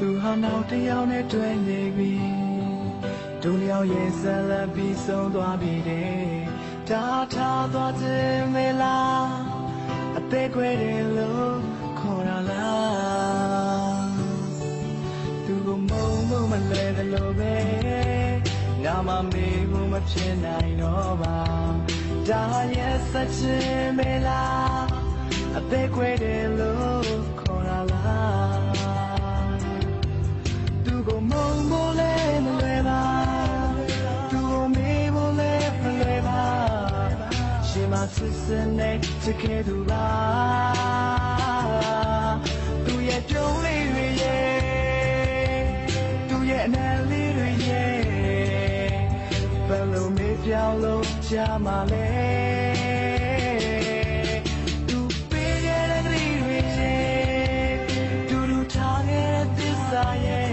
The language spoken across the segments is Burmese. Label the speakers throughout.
Speaker 1: သူဟာနောက်တစ်ယောက်နဲ့တွေ့နေပြီဒုလျောက်ရဲ့ဇလပ်ပြီးဆုံးသွားပြီတဲ့ဒါထားသွားခြင်းမလားအသေးခွဲတယ်လို့ခေါ်ရလားသူကိုမုံမုံမလဲတယ်လို့ပဲနာမမေးဘူးမဖြစ်နိုင်တော့ပါဒါရဲ့စချင်မလားအသေးခွဲတယ်လို့ခေါ်ရလား ရှင်မစစ်စနဲ့ချစ်ခဲ့သူပါသူရဲ့ကြုံလေးတွေရဲ့သူရဲ့အနံလေးတွေရဲ့ဘယ်လိုမေးပြောင်းလို့ကြမှာလဲသူပေးခဲ့တဲ့ကလေးတွေရဲ့ဒူဒူထားခဲ့တဲ့သစ္စာရဲ့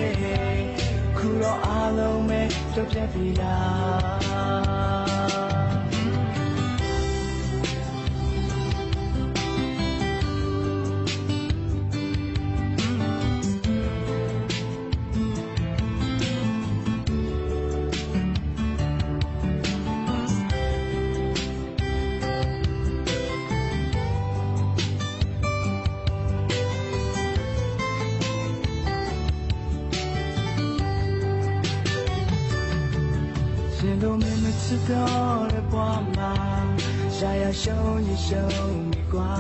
Speaker 1: ခုတော့အားလုံးပဲပြတ်ပြတ်ပြီလား ရှင်တို့မင်းမချစ်တော့တဲ့ဘဝမှာရှာရရှုံးရရှုံးမိကွာ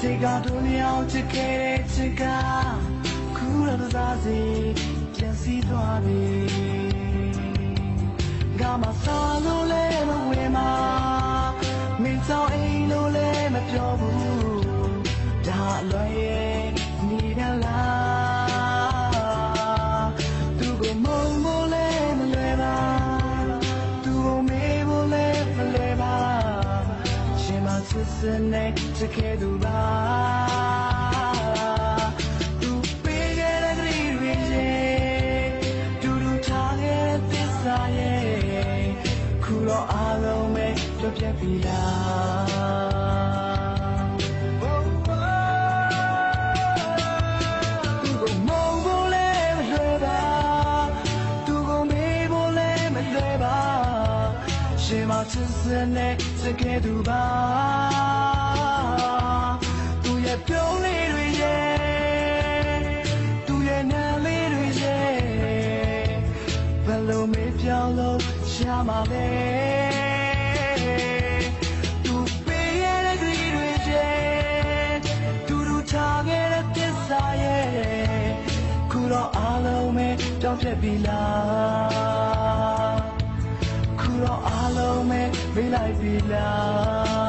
Speaker 1: ဒီကတို့လျောက်ချစ်ခဲ့တဲ့ချစ်ကခုတော့သားစီပြန်စီသွားပြီငါမစားလို့လဲမဝေမှာမင်းဆောင်အိမ်လို့လဲမပြောဘူးဒါအလွယ်ရဲ့နေရ စ်စနဲ့ချစ်ခဲ့သူပါသူပေးခဲ့တဲ့ကလေးတွေရဲ့ဒူဒူထားခဲ့တဲ့သစ္စာရဲ့ခုတော့အားလုံးပဲပြတ်ပြတ်ပြီလားသူကိုမုံဖို့လဲမလွယ်ပါ ရှာမှာလဲသူပေးရတဲ့ကလေးတွေရဲ့သူတို့ထားခဲ့တဲ့သစ္စာရဲ့ခုတော့အားလုံးပဲကြောက်ပြက်ပြီလားခုတော့အားလုံးပဲမေးလိုက်ပြီလား